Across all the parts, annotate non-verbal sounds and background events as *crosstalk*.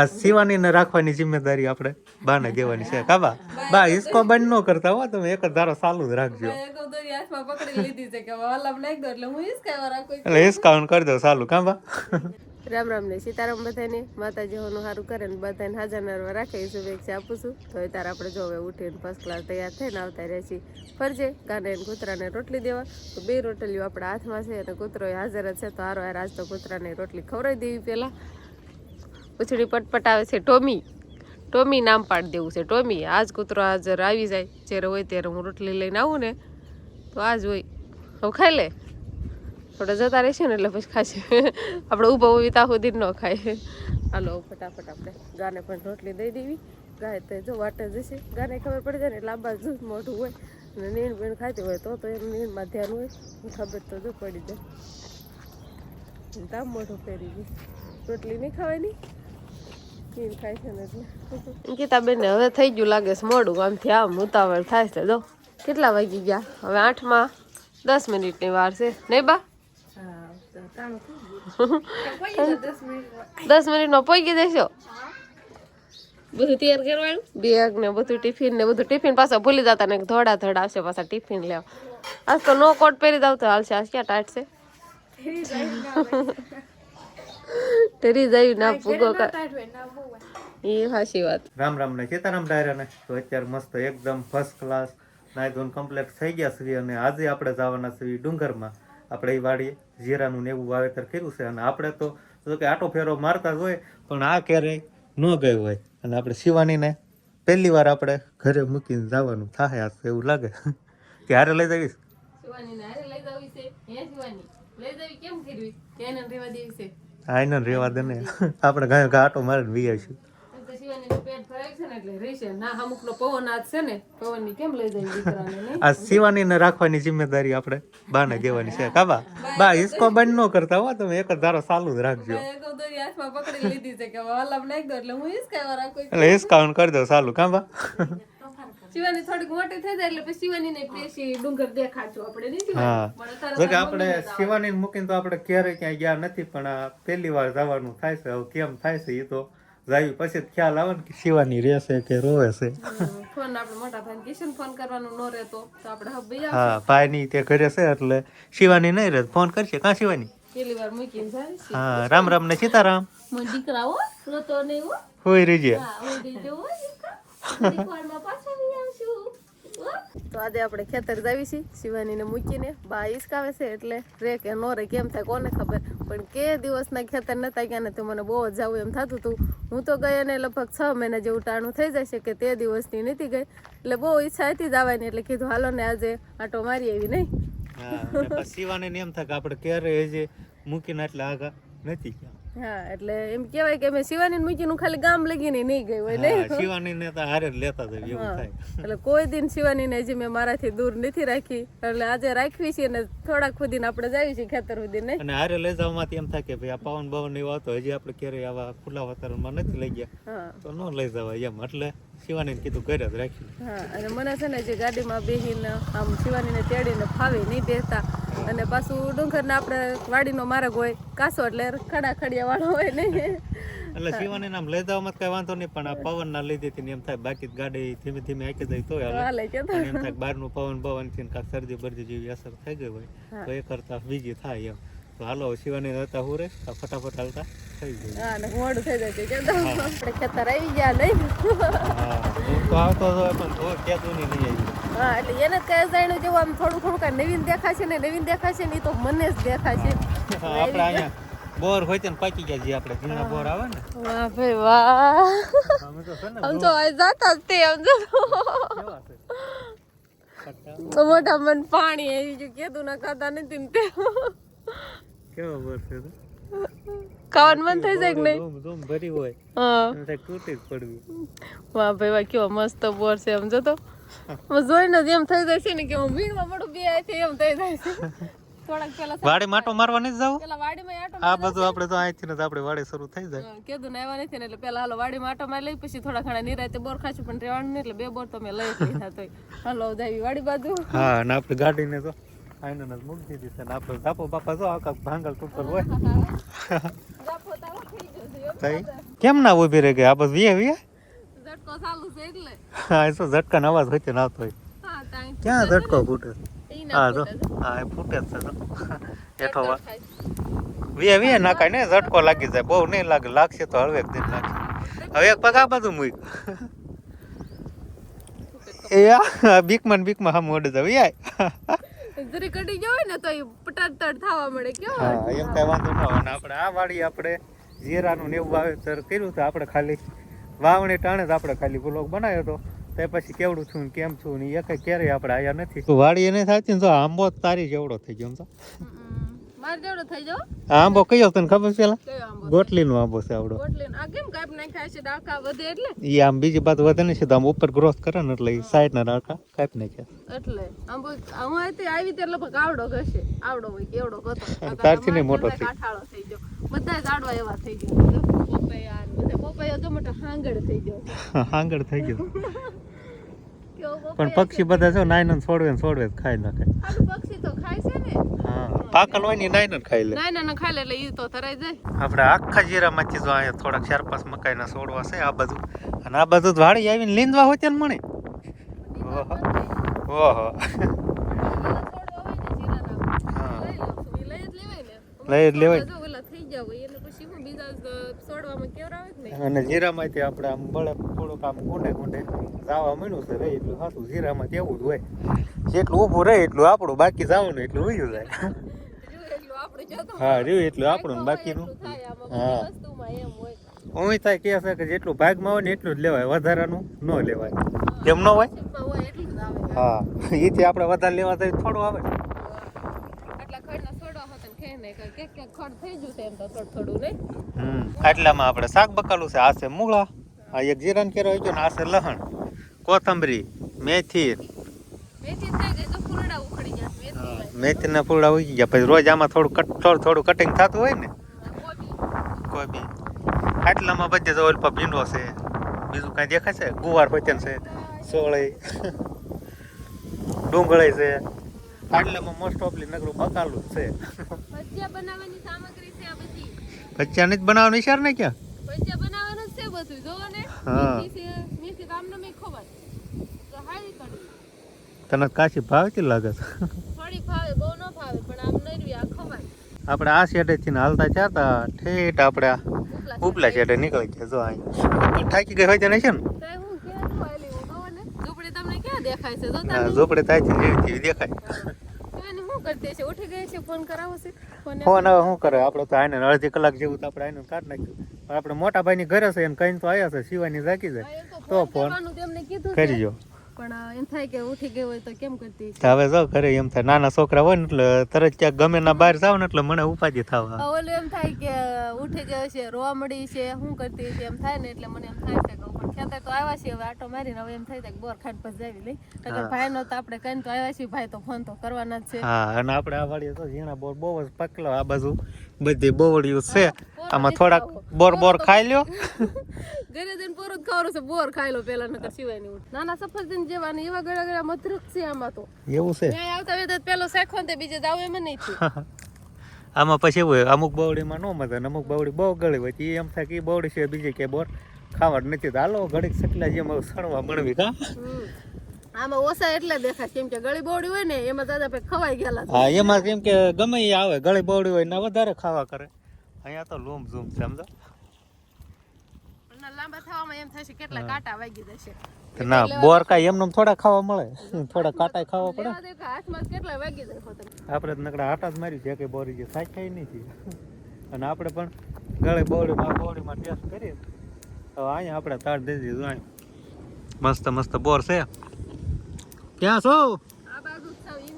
આ સીવાની ને રાખવાની જિમ્મેદારી આપણે બાને કહેવાની છે. કાબા? બા હિસકો બંધ ન કરતા હો તમે એક જ ધારો ચાલુ જ રાખજો. મેં કહું દોરી હાથમાં પકડી લીધી છે કે વલ્લભ નાખી દો એટલે હું હિસકાવા રાખું એટલે હિસકાውን કરી દો ચાલુ. કાબા? રામ રામ ને સીતારામ બધાને. માતાજી હોનું સારું કરે ને બધાને હાજર નરવા રાખે. એ શુભેચ્છા આપું છું. તો એ તાર આપણે જો હવે ઉઠીને ફર્સ્ટ ક્લાસ તૈયાર થઈને આવતા રહે છીએ. ફરજે ગાને ને કૂતરાને રોટલી દેવા. તો બે રોટલીઓ આપણા હાથમાં છે અને કૂતરો હાજર જ છે. તો હારો હાર આજ તો કૂતરાને રોટલી ખવડાવી દેવી પહેલાં. પૂછડી પટપટ આવે છે. ટોમી. ટોમી નામ પાડી દેવું છે. ટોમી, આજ કૂતરો હાજર આવી જાય. જ્યારે હોય ત્યારે હું રોટલી લઈને આવું ને, તો આજ હોય. હવે ખાઈ લે. થોડા જતા રહેશે ને એટલે પછી ખાશે. *laughs* આપણે ઊભા ઊભી ત્યાં સુધી ન ખાય. હાલો ફટાફટ આપણે ગાને પણ રોટલી દઈ દેવી. ગાય તો જો વાટે જશે. ગાને ખબર પડી જાય ને, લાંબા જૂથ મોઢું હોય અને નીણ બીણ ખાતી હોય તો તો એનું નીણમાં ધ્યાન હોય. ખબર તો જો પડી જાય. તામ મોઢું ફેરી ગઈ. રોટલી નહીં ખાવાની? નીણ ખાય છે ને એટલે? ગીતાબેન ને હવે થઈ ગયું લાગે છે મોડું આમથી આમ ઉતાવળ થાય છે. જો કેટલા વાગી ગયા? હવે આઠમાં દસ મિનિટની વાર છે. નહીં બા? દસ મિનિટમાં પહોંચી દેશો બધું તૈયાર કરવાનું? બેગ ને બધું ટિફિન ને બધું ટિફિન પાછા ભૂલી જતા ને ધોડા ધોડા આવશે પાછા ટિફિન લેવા. આજ તો નો કોટ પહેરી દઉં તો હાલશે આજ ક્યાં ટાઈટ છે? ટેરી જાય ના પૂગો એ હાશી વાત. રામ રામ ને સીતારામ ડાયરા ને? તો અત્યારે મસ્ત એકદમ ફર્સ્ટ ક્લાસ નાઈ ધોન કમ્પ્લેટ થઈ ગયા છીએ અને આજે આપણે જવાના છીએ ડુંગરમાં. આપણે એ વાડીએ જીરાનું ને એવું વાવેતર કર્યું છે અને આપણે તો કે આટો ફેરો મારતા જ હોય પણ આ ક્યારેય ન ગયું હોય. અને આપણે શિવાનીને પહેલી વાર આપણે ઘરે મૂકીને જવાનું થાય આ એવું લાગે. કે હારે લઈ જઈશ શિવાની હારે લઈ જવી છે હે શિવાની? લઈ જવી કેમ કરવી રેવા દેવી છે. આ એને રેવા દે ને. આપણે ગાયો ઘાટો મારીને વી આવીશું ભરાય છે ને એટલે રહેશે. ના અમુકનો પવન આજ છે ને પવનની કેમ લઈ જાય દીકરાને નહીં? આ શિવાનીને રાખવાની જિમ્મેદારી આપણે બાને દેવાની છે. કાબા બા? હિસકો બંધ ન કરતા હો તમે એક જ ધારો ચાલુ જ રાખજો. મેં કહું દોરી હાથમાં પકડી લીધી છે કે વલ્લભ નાખી દો એટલે હું હિસકાવા રાખું એટલે હિસકાውን કરી દો ચાલુ કાબા શિવાની થોડીક મોટી થઈ જાય એટલે પછી શિવાની ને પેશી ડુંગર દેખાડશું આપણે નહીં શિવાની? હા. પણ જો કે આપણે શિવાનીને મૂકીને તો આપણે ક્યારેય ક્યાંય ગયા નથી પણ આ પહેલી વાર જવાનું થાય છે હવે કેમ થાય છે એ તો જાય. પછી ખ્યાલ આવે ને કે શિવાની રહેશે કે રોવે છે. ફોન આપણે મોટા ભાઈ કિશન ફોન કરવાનું ન રહેતો તો આપણે હવે ભાઈ હા ભાઈની તે ઘરે છે એટલે શિવાની નહીં રહે ફોન કરશે. કાં શિવાની? પેલી વાર મૂકીને જાય હા રામ રામ ને સીતારામ. મો દીકરા હો રોતો નહીં હો. હોય રીજે હા હોય રીજે હોય દીકરા. પાછા. તો આજે આપણે ખેતર જાવી છીએ શિવાનીને મૂકીને. બા હિસકાવે છે એટલે રે કે નો રે, કેમ થાય કોને ખબર. પણ કે દિવસના ખેતર નતા ગયા ને તો મને બહુ જ જવું એમ થતું હતું. હું તો ગઈ અને લગભગ છ મહિના જેવું ટાણું થઈ જશે કે તે દિવસની નથી ગઈ. એટલે બહુ ઈચ્છા હતી જવાની, એટલે કીધું, હાલો ને આજે આટો મારી આવી નહીં. શિવાનીને એમ થાય કે આપણે ક્યારે મૂકીને એટલે આગા નથી ગયા. હા એટલે એમ કહેવાય કે મેં શિવાની મૂકીને ખાલી ગામ લગીને નહીં ગઈ હોય નહીં શિવાની ને તો હારે લેતા જઈએ એવું થાય. એટલે કોઈ દિન શિવાનીને હજી મેં મારાથી દૂર નથી રાખી એટલે આજે રાખવી છે ને થોડાક ખુદીને આપણે જાવી છીએ ખેતર સુધી નહીં? અને હારે લઈ જવામાંથી એમ થાય કે ભાઈ આ પવન બવનની હતો હજી આપણે ક્યારેય આવા ખુલ્લા વાતાવરણમાં નથી લઈ ગયા. તો ન લઈ જવાય એમ એટલે શિવાનીને કીધું ઘરે જ રાખ્યું હા અને મને છે ને જે ગાડીમાં બેહીને આમ શિવાનીને તેડીને ફાવે નહીં બેસતા અને પાછું ડુંગરને આપણે વાડીનો માર્ગ હોય કાસો એટલે ખડા ખડિયા વાળો હોય ને. એટલે શિવાની નામ લઈ મત કઈ વાંધો નહીં પણ આ પવન ના લીધે થી એમ થાય બાકી ગાડી ધીમે ધીમે આંકી જાય તો. હાલે એમ થાય બહારનું પવન પવનથી કાંઈક શરદી બરદી જેવી અસર થઈ ગઈ હોય તો એ કરતા બીજી થાય એમ. તો હાલો શિવાની હતા હું રે ફટાફટ હાલતા થઈ ગયું. હા ને મોડું થઈ જાય છે કે આપણે ખેતર આવી ગયા નહીં. હા હું તો આવતો હતો પણ તો ક્યાં નહીં આવી. હા એટલે એને કઈ જાણ્યું જેવું આમ થોડું થોડું કાંઈ નવીન દેખાશે ને નવીન દેખાશે ને એ તો મને જ દેખાશે. આપણે અહીંયા બોર હોય ને પાકી ગયા જે આપણે. ઘણા બોર આવે ને. વાહ ભાઈ વાહ. અમે તો આમ તો જાતા જ તે આમ જો. મોઢા મન પાણી આવી ગયું કીધું ના ખાતા નથી ને તે. કેવો બોર છે તો? ખાવાનું મન થઈ જાય કે નહીં? ભરી હોય. હા. તૂટી જ પડવી વાહ ભાઈ વાહ કેવો મસ્ત બોર છે સમજો તો. જોઈને જ એમ થઈ જાય છે ને કે હું વીણમાં પડું બે છે એમ થઈ જાય છે. થોડાક પેલા વાડી માટો મારવા નથી જાવ? પેલા વાડીમાં આટો આ બધું આપણે તો અહીંથી ને તો આપણે વાડી શરૂ થઈ જાય. કીધું ને આવ્યા નથી ને એટલે પેલા હાલો વાડીમાં આટો મારી લઈ પછી થોડા ઘણા નિરાતે બોર ખાશું પણ રેવાનું નહીં એટલે બે બોર તો મેં લઈ લીધા તો હાલો જાવી વાડી બાજુ. હા ને આપણે ગાડીને તો આઈને જ મૂકી દીધી છે ને આપણે. ધાપો બાપા જો આખા ભાંગલ તૂટલ હોય. કેમ ના ઊભી રહી ગઈ? આ બધું વીએ વીએ? ઝટકો ચાલુ છે એટલે. હા એ તો ઝટકાનો અવાજ હોય. ના આવતો હોય ક્યાં ઝટકો ફૂટે? હા જો. હા એ ફૂટે જ છે હેઠો. વીએ વીએ નાખાય ને ઝટકો લાગી જાય. બહુ નહીં લાગે લાગશે તો હળવે દિન લાગે હવે એક પગ આ બાજુ મૂક. એ આ બીકમાં બીકમાં હા મોડે જાવ યાય જરી કટી ગયો ને તો પટાટડ પટાટ થવા મળે. કેવો હા એમ કઈ વાંધો ન હોય ને આપણે આ વાડી આપણે જીરાનું ને એવું વાવેતર કર્યું તો આપણે ખાલી વાવણી ટાણે જ આપણે ખાલી બ્લોગ બનાવ્યો હતો. તે પછી કેવડું છું ને કેમ છું ને એ કઈ ક્યારેય આપણે આયા નથી. તો વાડી એને થાય ને તો આંબો જ તારી જેવડો થઈ ગયો તો. મારે જેવડો થઈ જાવ આ આંબો કયો તને ખબર છે? પેલા ગોટલીનો આંબો છે આવડો. ગોટલી આ કેમ કાપ નાખ્યા છે ડાળખા વધે એટલે? એ આમ બીજી બાત વધે ને છે તો આમ ઉપર ગ્રોથ કરે ને એટલે સાઈડ ના ડાળખા કાપી નાખ્યા. એટલે. આંબો હું અહીંથી આવી ત્યારે લગભગ આવડો ઘસે. આવડો હોય કેવડો ગતો. તારથી નહીં મોટો થઈ. કાઠાળો થઈ ગયો. બધા ઝાડવા એવા થઈ ગયા. પપ્પા યાર બધા પોપૈયા તો મોટો હાંગળ *laughs* થઈ ગયો. હાંગળ થઈ ગયો. પણ પક્ષી બધા છે નાયનન છોડવે ને છોડવે ખાઈ નાખે. આનું પક્ષી તો ખાય છે ને? હા. પાકલ હોય ને નાઈન ખાઈ લે. ના ના ના ખાય લે એટલે ઈ તો ધરાઈ જાય. આપણે આખા જીરામાંથી જો અહીંયા થોડાક ચાર પાંચ મકાઈના છોડવા છે આ બધું. અને આ બધું જ વાડી આવીને લીંદવા હોય ત્યાં મળે ઓહો. ઓહો હા. લઈ જ લેવાય. અને જીરામાંથી આપણે આમ બળે થોડુંક આમ કુંડે કુંડે જાવા મળ્યું છે રહે એટલું સાચું જીરામાં તેવું જ હોય. જેટલું ઊભું રહે એટલું આપણું બાકી જવાનું એટલું ઉયું જાય. હા રહ્યું એટલું આપણું બાકીનું. હા. ઓય થાય કે છે કે જેટલું ભાગમાં હોય ને એટલું જ લેવાય વધારાનું ન લેવાય. કેમ ન હોય? હા એથી આપણે વધારે લેવા જઈએ થોડું આવે. હમ. આટલામાં આપણે શાક બકાલું છે. આ છે મૂળા આ એક જીરાન કેરો હોય ને આ છે લહણ કોથમરી મેથી મેથીના ફૂલડા ઉગી ગયા પછી રોજ આમાં થોડું કટ થોડું થોડું કટિંગ થતું હોય ને કોઈ બી આટલામાં બધે તો ઓલ પર ભીંડો છે. બીજું કાંઈ દેખાય છે? ગુવાર પચન છે સોળઈ. ડુંગળી છે. ખાટલામાં મોસ્ટ ઓફલી નગરું બકાલું જ છે. ભજીયા બનાવવાની સામગ્રી છે આ બધી. ભજીયાની જ બનાવવાનું? ઈશાર ને ક્યાં? ભજીયા બનાવવાનું છે બધું જોવો ને. હા. છે મેથી ગામનો મેં તો હારી કડી તને કાશી ભાવતી લાગે થોડી ભાવે બહુ ન ભાવે પણ આમ નરવી આ ખોવાત આપણે આ શેડે થી હાલતા ચાતા ઠેઠ આપણે ઉપલા શેડે નીકળી ગયા જો અહીં થાકી ગઈ હોય છે ને? તો નહીં જોવો ને? ઝૂંપડી તમને ક્યાં દેખાય છે? ઝોપડે થાય છે જેવી દેખાય. કરતી છે? ઉઠી ગઈ છે? ફોન કરાવો છે? ફોન ફોન હવે શું કરે? આપણે તો આને અડધી કલાક જેવું તો આપણે આને કાઢ નાખ્યું. પણ આપણે મોટા ભાઈની ઘરે છે એમ કહીને તો આવ્યા છે શિવાની જાગી જાય તો ફોન કરજો પણ એમ થાય કે ઉઠી ગઈ હોય તો કેમ કરતી? હવે જો ઘરે એમ થાય નાના છોકરા હોય ને એટલે તરત ક્યાંક ગમે ના બહાર જાવ ને એટલે મને ઉપાધિ થવા ઓલું એમ થાય કે ઉઠી ગયો છે રોવા મળી છે શું કરતી છે એમ થાય ને એટલે મને એમ થાય છે કે ખેતર તો આવ્યા છીએ હવે આટો મારીને હવે એમ થાય કે બોર પછી જાવી લઈ. ભાઈ નો તો આપણે કઈ તો આવ્યા છીએ ભાઈ તો ફોન તો કરવાના જ છે. હા અને આપણે આ વાડીએ તો ઝીણા બોર બહુ જ પકલો આ બાજુ બધી બોવડિયું છે. આમાં થોડાક બોર બોર ખાઈ લ્યો. *laughs* ઘરે જઈને પોરો જ ખાવાનું છે બોર ખાઈ લો પેલા નકર સિવાય નહીં નાના સફરજન જેવા ને એવા ગળા ગળા મધરક છે આમાં તો. એવું છે? ત્યાં આવતા વેત પેલો શેખો ને બીજે જાવ એમ નહીં થયું. *laughs* આમાં પછી એવું હોય અમુક બાવડીમાં ન મજા ને અમુક બાવડી બહુ ગળી હોય એ એમ થાય કે બાવડી છે બીજી કે બોર ખાવા નથી. તો હાલો ઘડીક સકલા જેમ સણવા મળવી કા આમાં ઓછા એટલે દેખાય કેમ કે ગળી બોડી હોય ને એમાં દાદા ખવાઈ ગયેલા હા એમાં કેમ કે ગમે એ આવે ગળી બાવડી હોય ને વધારે ખાવા કરે. અહીંયા તો લૂમ ઝૂમ છે સમજો? લાંબા થવામાં એમ થશે કેટલા કાંટા વાગી જશે ના બોર કાંઈ એમને થોડા ખાવા મળે? થોડા કાંટા ખાવા પડે? હાથમાં કેટલા વાગી જાય આપણે નકડા આટા જ મારી છે કે બોરી જે સાચી નહીં છે અને આપણે પણ ગળે બોડીમાં બોડીમાં ટેસ્ટ કરીએ. તો અહીંયા આપણે તાર દઈ દીધું મસ્ત મસ્ત બોર છે. ક્યાં છો?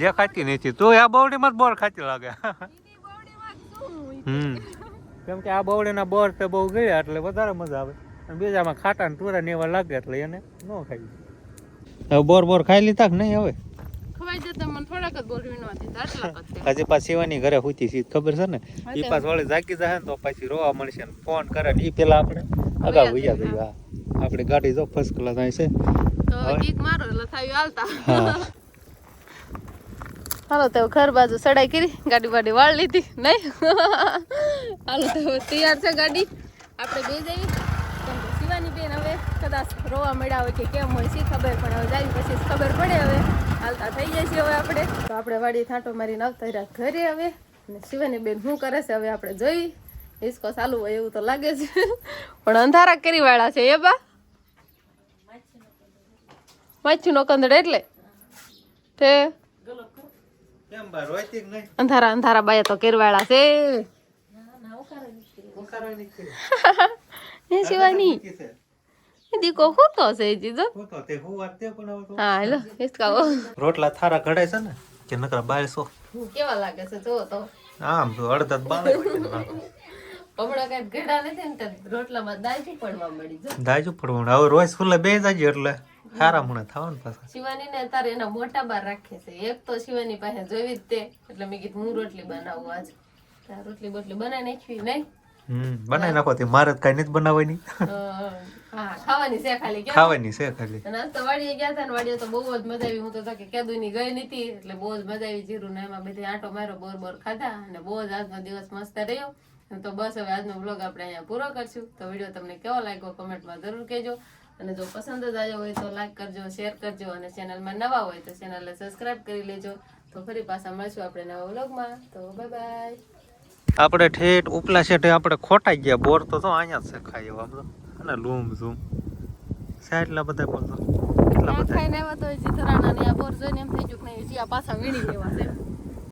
જે ખાતી નથી. તું આ બોવડીમાં જ બોર ખાતી લાગે. હમ. કેમ કે આ બવળીના બોર તો બહુ ગયા એટલે વધારે મજા આવે. અને બીજામાં ખાટા ને તુરા ને એવા લાગે એટલે એને ન ખાઈ હવે બોર બોર ખાઈ લીધા કે નહીં હવે. હજી પાછી શિવાની ઘરે હુતી સી ખબર છે ને? એ. પાછ વળી જાગી જાય ને તો પછી રોવા મળશે ને ફોન કરે ને એ પેલા આપણે અગાઉ વૈયા જઈએ હા. આપણી ગાડી જો ફર્સ્ટ ક્લાસ અહીં છે. તો મારો એટલે થાયું હાલતા. હાલો તો ઘર બાજુ સડાઈ કરી, ગાડી બાડી વાળ લીધી, નહીં? હાલો તો તૈયાર છે ગાડી. આપણે બે જઈએ. કેમ કે શિવાની બેન હવે કદાચ રોવા મળ્યા હોય કે કેમ હોય શી ખબર, પણ હવે જાય પછી ખબર પડે હવે. હાલતા થઈ જાય છે હવે આપણે. તો આપણે વાડી થાંટો મારીને આવતા રહ્યા ઘરે હવે. અને શિવાની બેન શું કરે છે હવે આપણે જોઈ. હિસકો ચાલુ હોય એવું તો લાગે છે. પણ અંધારા કરી વાળા છે, એ બા. માછું નો કંદડ એટલે. તે કેમ બા રોયતી કે નહીં અંધારા અંધારા બાયા તો કેરવાળા છે. *laughs* એ શિવાની. દીકો ખૂતો છે જીજો હું હેલો હિસકાવો રોટલા થારા ઘડાય છે ને કે નકરા કેવા લાગે છે? જો તો. આમ તો અડધા જ બાણે હમણાં કઈ ઘેડા નથી ને રોટલામાં દાજી પડવા મળી જો દાજુ પડવું હવે રોજ સ્કૂલે બે જાજે એટલે. સારા મને થવાનું પાછા. શિવાની ને તારે એના મોટા બાર રાખે છે. એક તો શિવાની પાસે જોવી જ તે. એટલે મેં કીધું હું રોટલી બનાવું આજ. તાર રોટલી બોટલી બનાવી નાખવી નહીં? હમ બનાવી નાખો તે. મારે કઈ નથી બનાવવાની. હા ખાવાની છે ખાલી ખાવાની છે ખાલી. અને આજ તો વાડીએ ગયા હતા ને વાડીએ તો બહુ જ મજા આવી. હું તો કે કેદુની ગઈ નથી એટલે બહુ જ મજા આવી જીરું ને એમાં બધી આંટો મારો બોર બોર ખાધા અને બહુ જ આજનો દિવસ મસ્ત રહ્યો. તો બસ હવે આજનો બ્લોગ આપણે અહીંયા પૂરો કરશું. તો વીડિયો તમને કેવો લાગ્યો કમેન્ટમાં જરૂર કહેજો. અને જો પસંદ જ આવ્યો હોય તો લાઈક કરજો શેર કરજો અને ચેનલમાં નવા હોય તો ચેનલને સબસ્ક્રાઇબ કરી લેજો. તો ફરી પાછા મળશું આપણે નવા વ્લોગમાં તો બાય બાય આપણે ઠેઠ ઉપલા શેઠે આપણે ખોટાઈ ગયા. બોર તો તો અહીંયા જ ખાઈ એવા. બધો અને લૂમ ઝૂમ. સાહેબ બધા પણ કેટલા બધા? ખાઈને આવ્યા તો જીતરાના ને આ બોર જોઈને એમ થઈ ગયું કે નહીં આ પાછા વીણી લેવા છે.